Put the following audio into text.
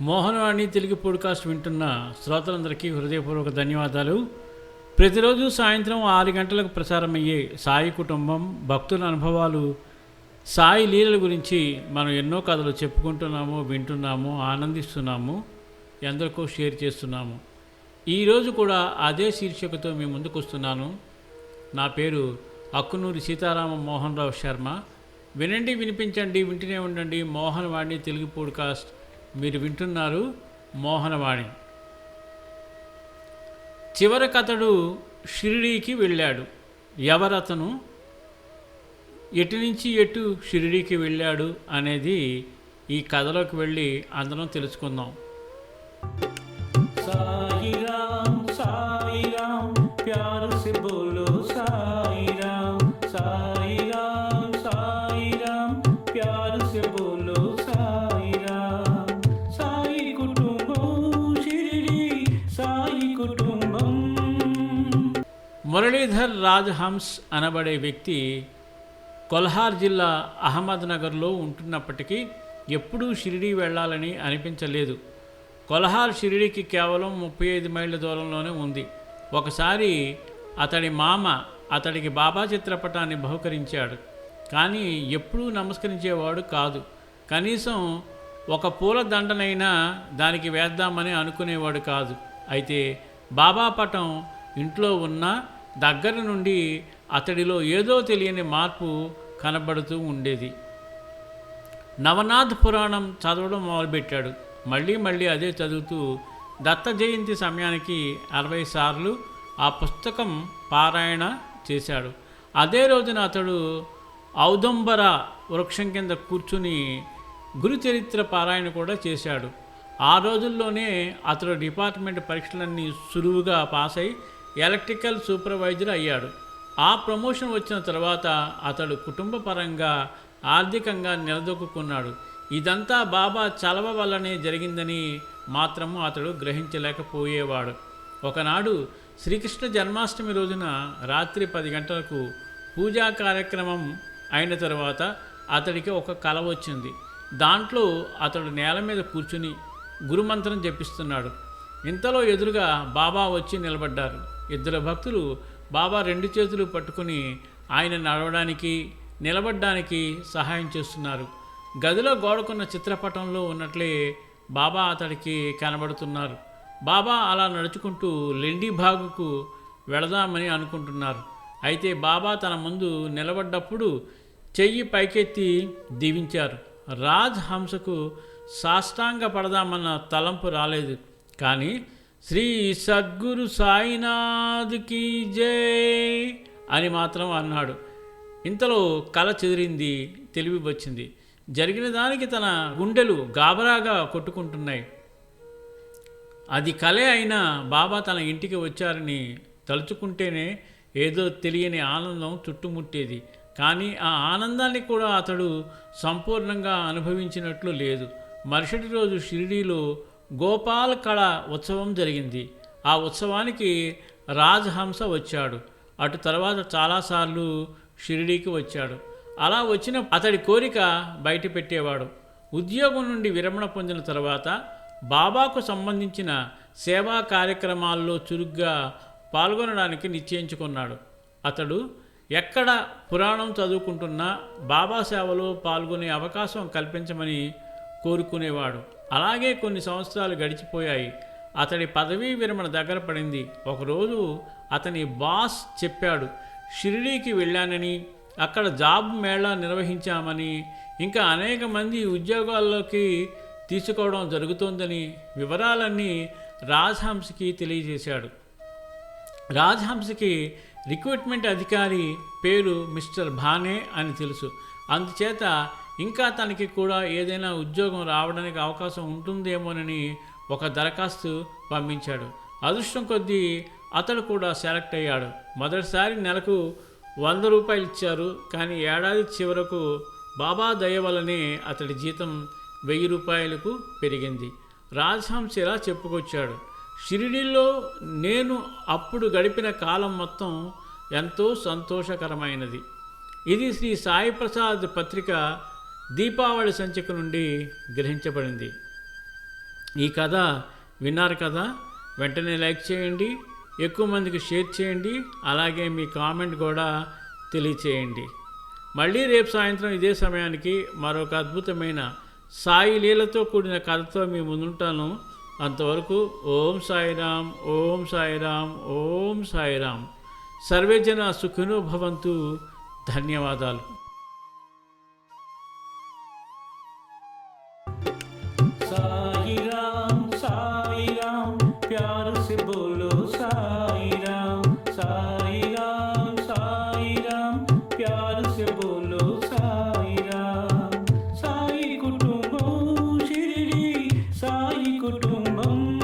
Mohanavani Telugu podcast వింటున్న శ్రోతలందరికీ హృదయపూర్వక ధన్యవాదాలు. ప్రతిరోజు సాయంత్రం ఆరు గంటలకు ప్రసారమయ్యే సాయి కుటుంబం భక్తుల అనుభవాలు సాయి లీలల గురించి మనం ఎన్నో కథలు చెప్పుకుంటున్నాము వింటున్నాము ఆనందిస్తున్నాము ఎందరికో షేర్ చేస్తున్నాము. ఈరోజు కూడా అదే శీర్షికతో మీ ముందుకు వస్తున్నాను. నా పేరు అక్కునూరి సీతారామ మోహన్ రావు శర్మ. వినండి వినిపించండి వింటూనే ఉండండి మోహనవాణి తెలుగు పోడ్కాస్ట్ మీరు వింటున్నారు మోహనవాణి. చివరికతడు షిరిడీకి వెళ్ళాడు. ఎవరతను? ఎటు నుంచి ఎటు షిరిడీకి వెళ్ళాడు అనేది ఈ కథలోకి వెళ్ళి అందరం తెలుసుకుందాం. మురళీధర్ రాజ్ హంస్ అనబడే వ్యక్తి కొల్హార్ జిల్లా అహ్మద్నగర్లో ఉంటున్నప్పటికీ ఎప్పుడూ షిరిడీ వెళ్ళాలని అనిపించలేదు. కొల్హార్ షిరిడీకి కేవలం ముప్పై ఐదు మైళ్ళ దూరంలోనే ఉంది. ఒకసారి అతడి మామ అతడికి బాబా చిత్రపటాన్ని బహుకరించాడు. కానీ ఎప్పుడూ నమస్కరించేవాడు కాదు. కనీసం ఒక పూల దండనైనా దానికి వేద్దామని అనుకునేవాడు కాదు. అయితే బాబా పటం ఇంట్లో ఉన్న దగ్గర నుండి అతడిలో ఏదో తెలియని మార్పు కనబడుతూ ఉండేది. నవనాథ్ పురాణం చదవడం మొదలుపెట్టాడు. మళ్ళీ మళ్ళీ అదే చదువుతూ దత్త జయంతి సమయానికి అరవై సార్లు ఆ పుస్తకం పారాయణ చేశాడు. అదే రోజున అతడు ఔదంబర వృక్షం కింద కూర్చుని గురుచరిత్ర పారాయణ కూడా చేశాడు. ఆ రోజుల్లోనే అతడు డిపార్ట్మెంట్ పరీక్షలన్నీ సులువుగా పాస్ అయి ఎలక్ట్రికల్ సూపర్వైజర్ అయ్యాడు. ఆ ప్రమోషన్ వచ్చిన తర్వాత అతడు కుటుంబ పరంగా ఆర్థికంగా నిలదొక్కున్నాడు. ఇదంతా బాబా చలవ వల్లనే జరిగిందని మాత్రము అతడు గ్రహించలేకపోయేవాడు. ఒకనాడు శ్రీకృష్ణ జన్మాష్టమి రోజున రాత్రి పది గంటలకు పూజా కార్యక్రమం అయిన తర్వాత అతడికి ఒక కల వచ్చింది. దాంట్లో అతడు నేల మీద కూర్చుని గురుమంత్రం జపిస్తున్నాడు. ఇంతలో ఎదురుగా బాబా వచ్చి నిలబడ్డారు. ఇద్దరు భక్తులు బాబా రెండు చేతులు పట్టుకుని ఆయన నడవడానికి నిలబడ్డానికి సహాయం చేస్తున్నారు. గదిలో గోడకున్న చిత్రపటంలో ఉన్నట్లే బాబా అతడికి కనబడుతున్నారు. బాబా అలా నడుచుకుంటూ లెండి బాగుకు వెళదామని అనుకుంటున్నారు. అయితే బాబా తన ముందు నిలబడ్డప్పుడు చెయ్యి పైకెత్తి దీవించారు. రాజ్ హంసకు సాష్టాంగ పడదామన్న తలంపు రాలేదు. కానీ శ్రీ సద్గురు సాయినాథ్కి జై అని మాత్రం అన్నాడు. ఇంతలో కల చెదిరింది తెలివి వచ్చింది. జరిగిన దానికి తన గుండెలు గాబరాగా కొట్టుకుంటున్నాయి. అది కలే అయినా బాబా తన ఇంటికి వచ్చారని తలుచుకుంటేనే ఏదో తెలియని ఆనందం చుట్టుముట్టేది. కానీ ఆ ఆనందాన్ని కూడా అతడు సంపూర్ణంగా అనుభవించినట్లు లేదు. మరుసటి రోజు షిరిడీలో గోపాల్ కళ ఉత్సవం జరిగింది. ఆ ఉత్సవానికి రాజహంస వచ్చాడు. అటు తర్వాత చాలాసార్లు షిరిడీకి వచ్చాడు. అలా వచ్చిన అతడి కోరిక బయట పెట్టేవాడు. ఉద్యోగం నుండి విరమణ పొందిన తర్వాత బాబాకు సంబంధించిన సేవా కార్యక్రమాల్లో చురుగ్గా పాల్గొనడానికి నిశ్చయించుకున్నాడు. అతడు ఎక్కడ పురాణం చదువుకుంటున్నా బాబా సేవలో పాల్గొనే అవకాశం కల్పించమని కోరుకునేవాడు. అలాగే కొన్ని సంవత్సరాలు గడిచిపోయాయి. అతడి పదవీ విరమణ దగ్గర పడింది. ఒకరోజు అతని బాస్ చెప్పాడు షిరిడీకి వెళ్ళానని అక్కడ జాబ్ మేళా నిర్వహించామని ఇంకా అనేక మంది ఉద్యోగాల్లోకి తీసుకోవడం జరుగుతోందని వివరాలన్నీ రాజహంస్కి తెలియజేశాడు. రాజహంస్కి రిక్రూట్మెంట్ అధికారి పేరు మిస్టర్ భానే అని తెలుసు. అందుచేత ఇంకా తనకి కూడా ఏదైనా ఉద్యోగం రావడానికి అవకాశం ఉంటుందేమోనని ఒక దరఖాస్తు పంపించాడు. అదృష్టం కొద్దీ అతడు కూడా సెలెక్ట్ అయ్యాడు. మొదటిసారి నెలకు వంద రూపాయలు ఇచ్చారు కానీ ఏడాది చివరకు బాబా దయ వల్లనే అతడి జీతం వెయ్యి రూపాయలకు పెరిగింది. రాజ్హంస్ ఇలా చెప్పుకొచ్చాడు. షిరిడీలో నేను అప్పుడు గడిపిన కాలం మొత్తం ఎంతో సంతోషకరమైనది. ఇది శ్రీ సాయి ప్రసాద్ పత్రిక దీపావళి సంచిక నుండి గ్రహించబడింది. ఈ కథ విన్నారు కదా? వెంటనే లైక్ చేయండి ఎక్కువ మందికి షేర్ చేయండి అలాగే మీ కామెంట్ కూడా తెలియచేయండి. మళ్ళీ రేపు సాయంత్రం ఇదే సమయానికి మరొక అద్భుతమైన సాయి లీలతో కూడిన కథతో మీ ముందుంటాను. అంతవరకు ఓం సాయిరాం ఓం సాయిరాం ఓం సాయిరాం సర్వేజన సుఖినో భవంతు. ధన్యవాదాలు. குடும்பம்